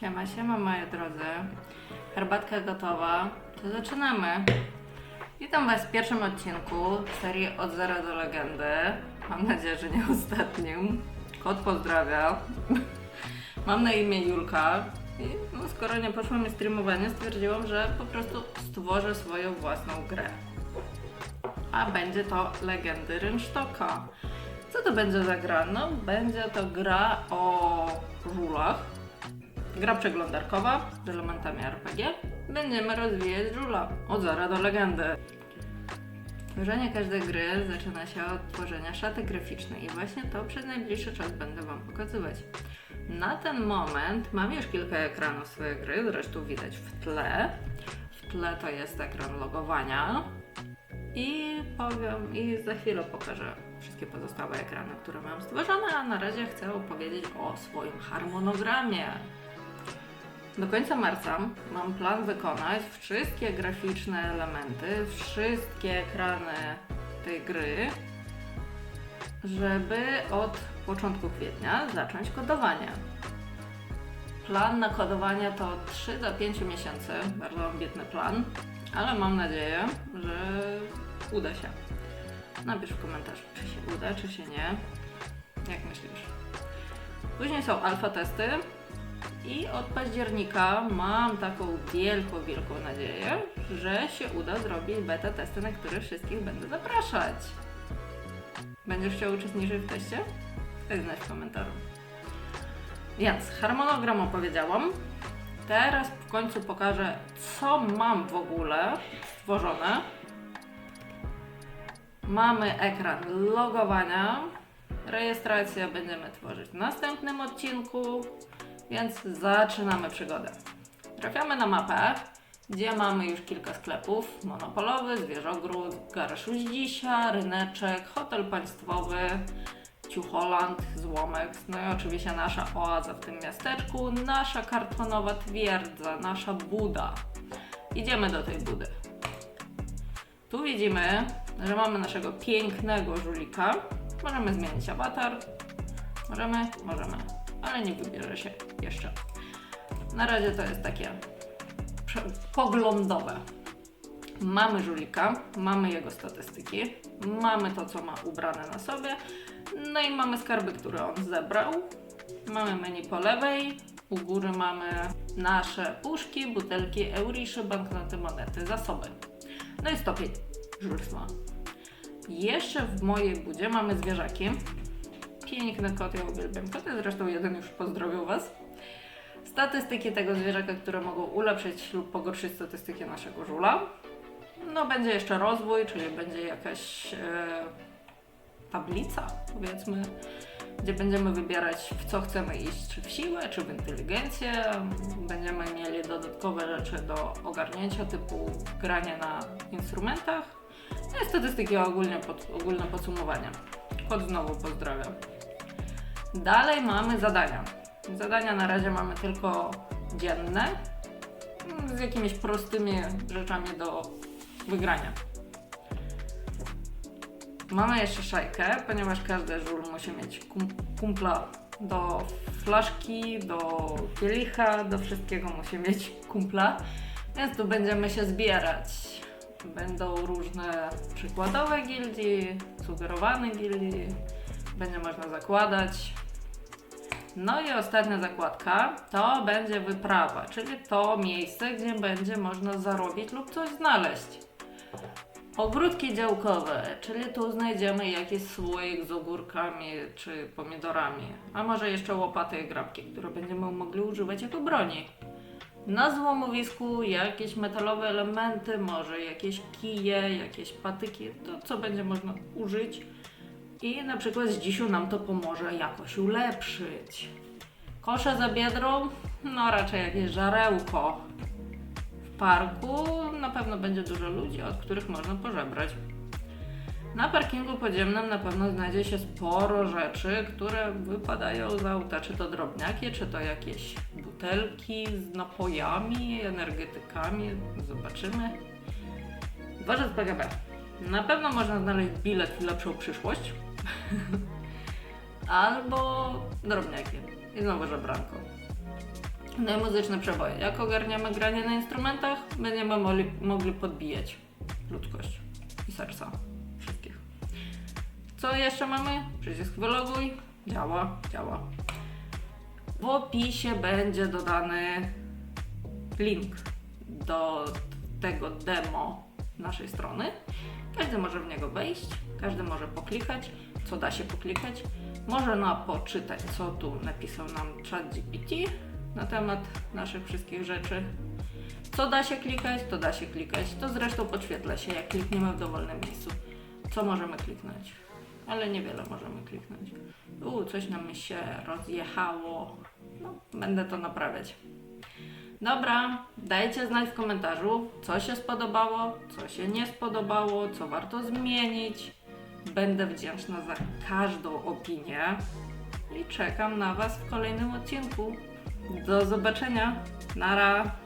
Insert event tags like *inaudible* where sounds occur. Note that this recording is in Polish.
Siema, siema moi drodzy. Herbatka gotowa. To zaczynamy. Witam Was w pierwszym odcinku serii Od Zera do Legendy. Mam nadzieję, że nie ostatnim. Kot pozdrawia. Mam na imię Julka. I no, skoro nie poszło mi streamowanie, stwierdziłam, że po prostu stworzę swoją własną grę. A będzie to Legendy Rynsztoka. Co to będzie za gra? No, będzie to gra o żulach. Gra przeglądarkowa z elementami RPG. Będziemy rozwijać żula od zera do legendy. Tworzenie każdej gry zaczyna się od tworzenia szaty graficznej i właśnie to przez najbliższy czas będę Wam pokazywać. Na ten moment mam już kilka ekranów swojej gry, zresztą widać w tle. W tle to jest ekran logowania i powiem i za chwilę pokażę wszystkie pozostałe ekrany, które mam stworzone, a na razie chcę opowiedzieć o swoim harmonogramie. Do końca marca mam plan wykonać wszystkie graficzne elementy, wszystkie ekrany tej gry, żeby od początku kwietnia zacząć kodowanie. Plan na kodowanie to 3 do 5 miesięcy, bardzo ambitny plan, ale mam nadzieję, że uda się. Napisz w komentarzu, czy się uda, czy się nie. Jak myślisz? Później są alfa testy, i od października mam taką wielką, wielką nadzieję, że się uda zrobić beta testy, na które wszystkich będę zapraszać. Będziesz chciał uczestniczyć w teście? Daj znać w komentarzu. Więc harmonogram opowiedziałam. Teraz w końcu pokażę, co mam w ogóle stworzone. Mamy ekran logowania. Rejestrację będziemy tworzyć w następnym odcinku. Więc zaczynamy przygodę. Trafiamy na mapę, gdzie mamy już kilka sklepów. Monopolowy, Zwierzogród, Garaż Uździsia, Ryneczek, Hotel Państwowy, Ciucholand, Złomek, no i oczywiście nasza oaza w tym miasteczku, nasza kartonowa twierdza, nasza Buda. Idziemy do tej Budy. Tu widzimy, że mamy naszego pięknego żulika. Możemy zmienić awatar. Możemy? Możemy ale nie wybierze się jeszcze. Na razie to jest takie poglądowe. Mamy żulika, mamy jego statystyki, mamy to, co ma ubrane na sobie, no i mamy skarby, które on zebrał. Mamy menu po lewej, u góry mamy nasze puszki, butelki, eurisze, banknoty, monety, zasoby. No i stopień żulstwa. Jeszcze w mojej budzie mamy zwierzaki. Piękny kot, ja uwielbiam koty, zresztą jeden już pozdrowił Was. Statystyki tego zwierzaka, które mogą ulepszyć lub pogorszyć statystyki naszego żula. No będzie jeszcze rozwój, czyli będzie jakaś e, tablica, powiedzmy, gdzie będziemy wybierać w co chcemy iść, czy w siłę, czy w inteligencję. Będziemy mieli dodatkowe rzeczy do ogarnięcia, typu granie na instrumentach. No i statystyki ogólnie pod, ogólne podsumowania. Kot znowu pozdrawiam. Dalej mamy zadania. Zadania na razie mamy tylko dzienne, mm, z jakimiś prostymi rzeczami do wygrania. Mamy jeszcze szajkę, ponieważ każdy żul musi mieć kum kumpla do flaszki, do kielicha, do wszystkiego musi mieć kumpla, więc tu będziemy się zbierać. Będą różne przykładowe gildii, sugerowane gildii, będzie można zakładać. No i ostatnia zakładka to będzie wyprawa, czyli to miejsce, gdzie będzie można zarobić lub coś znaleźć. Ogródki działkowe, czyli tu znajdziemy jakiś słoik z ogórkami czy pomidorami, a może jeszcze łopaty i grabki, które będziemy mogli używać jako broni. Na złomowisku jakieś metalowe elementy, może jakieś kije, jakieś patyki, to co będzie można użyć i na przykład z dzisiu nam to pomoże jakoś ulepszyć. Kosze za biedrą, no raczej jakieś żarełko. W parku na pewno będzie dużo ludzi, od których można pożebrać. Na parkingu podziemnym na pewno znajdzie się sporo rzeczy, które wypadają z auta, czy to drobniaki, czy to jakieś butelki z napojami, energetykami. Zobaczymy. Dworzec PGB. Na pewno można znaleźć bilet w lepszą przyszłość. *laughs* Albo drobniaki. I znowu żebranko. No i muzyczne przeboje. Jak ogarniamy granie na instrumentach, będziemy mogli, mogli podbijać ludzkość i serca wszystkich. Co jeszcze mamy? Przycisk wyloguj. Działa, działa. W opisie będzie dodany link do tego demo naszej strony. Każdy może w niego wejść, każdy może poklikać, co da się poklikać. Może na poczytać, co tu napisał nam ChatGPT na temat naszych wszystkich rzeczy. Co da się klikać, to da się klikać. To zresztą podświetla się, jak klikniemy w dowolnym miejscu. Co możemy kliknąć? Ale niewiele możemy kliknąć. U, coś nam się rozjechało. No, będę to naprawiać. Dobra, dajcie znać w komentarzu, co się spodobało, co się nie spodobało, co warto zmienić. Będę wdzięczna za każdą opinię i czekam na Was w kolejnym odcinku. Do zobaczenia. Nara.